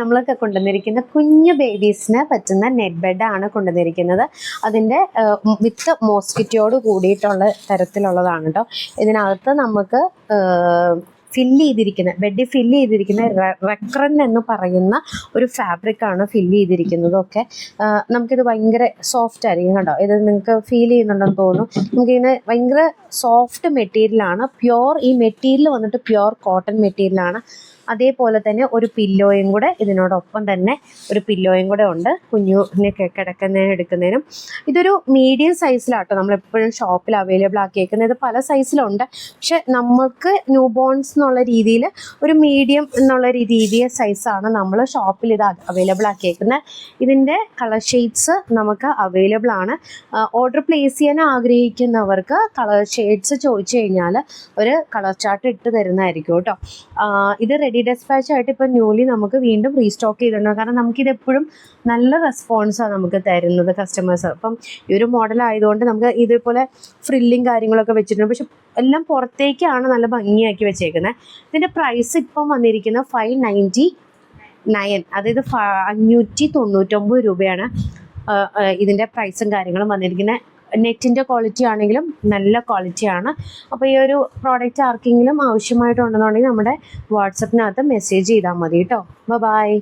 നമ്മളൊക്കെ കൊണ്ടുവന്നിരിക്കുന്ന കുഞ്ഞു ബേബീസിന് പറ്റുന്ന നെറ്റ് ബെഡാണ് കൊണ്ടുവന്നിരിക്കുന്നത്. അതിന്റെ വിത്ത് മോസ്കിറ്റോട് കൂടിയിട്ടുള്ള തരത്തിലുള്ളതാണ് കേട്ടോ. ഇതിനകത്ത് നമുക്ക് ഫില്ല് ചെയ്തിരിക്കുന്ന ബെഡ് ഫില്ല് ചെയ്തിരിക്കുന്ന റെക്രൻ എന്ന് പറയുന്ന ഒരു ഫാബ്രിക്കാണ് ഫില്ല് ചെയ്തിരിക്കുന്നത് ഒക്കെ. നമുക്കിത് ഭയങ്കര സോഫ്റ്റ് ആയിരിക്കും കേട്ടോ. ഇത് നിങ്ങൾക്ക് ഫീൽ ചെയ്യുന്നുണ്ടെന്ന് തോന്നുന്നു. നമുക്കിങ്ങനെ ഭയങ്കര സോഫ്റ്റ് മെറ്റീരിയലാണ് പ്യുവർ ഈ മെറ്റീരിയൽ വന്നിട്ട് പ്യുവർ കോട്ടൺ മെറ്റീരിയലാണ് അതേപോലെ തന്നെ ഒരു പില്ലോയും കൂടെ ഇതിനോടൊപ്പം തന്നെ ഒരു പില്ലോയും കൂടെ ഉണ്ട്. കുഞ്ഞുനെ കിടക്കുന്നതിനും എടുക്കുന്നതിനും. ഇതൊരു മീഡിയം സൈസിലാട്ടോ നമ്മളെപ്പോഴും ഷോപ്പിൽ അവൈലബിൾ ആക്കിയേക്കുന്നത് ഇത് പല സൈസിലുണ്ട് പക്ഷെ നമുക്ക് ന്യൂ ബോൺസ് എന്നുള്ള രീതിയിൽ ഒരു മീഡിയം എന്നുള്ള രീതിയിലെ സൈസാണ് നമ്മൾ ഷോപ്പിൽ ഇത് അവൈലബിൾ ആക്കിയേക്കുന്നത്. ഇതിന്റെ കളർ ഷെയ്ഡ്സ് നമുക്ക് അവൈലബിൾ ആണ്. ഓർഡർ പ്ലേസ് ചെയ്യാൻ ആഗ്രഹിക്കുന്നവർക്ക് കളർ ഷെയ്ഡ്സ് ചോദിച്ചു കഴിഞ്ഞാൽ ഒരു കളർ ചാർട്ട് ഇട്ട് തരുന്നതായിരിക്കും കേട്ടോ. ഇത് റെഡി ഡെസ്പാച്ച് ആയിട്ട് ഇപ്പം ന്യൂലി നമുക്ക് വീണ്ടും റീസ്റ്റോക്ക് ചെയ്തിട്ടുണ്ട്. കാരണം നമുക്കിത് എപ്പോഴും നല്ല റെസ്പോൺസാണ് നമുക്ക് തരുന്നത് കസ്റ്റമേഴ്സ് അപ്പം ഈ ഒരു മോഡൽ ആയതുകൊണ്ട് നമുക്ക് ഇതേപോലെ ഫ്രില്ലിങ് കാര്യങ്ങളൊക്കെ വെച്ചിട്ടുണ്ട്. പക്ഷെ എല്ലാം പുറത്തേക്കാണ് നല്ല ഭംഗിയാക്കി വെച്ചേക്കുന്നത് ഇതിന്റെ പ്രൈസ് ഇപ്പം വന്നിരിക്കുന്നത് ഫൈവ് നയന്റി നയൻ അതായത് അഞ്ഞൂറ്റി തൊണ്ണൂറ്റൊമ്പത് രൂപയാണ് ഇതിന്റെ പ്രൈസും കാര്യങ്ങളും വന്നിരിക്കുന്നത്. നെറ്റിന്റെ ക്വാളിറ്റി ആണെങ്കിലും നല്ല ക്വാളിറ്റിയാണ് അപ്പോൾ ഈ ഒരു പ്രോഡക്റ്റ് ആർക്കെങ്കിലും ആവശ്യമായിട്ടുണ്ടെന്നുണ്ടെങ്കിൽ നമ്മുടെ വാട്സപ്പിനകത്ത് മെസ്സേജ് ചെയ്താൽ മതി കേട്ടോ. ബൈ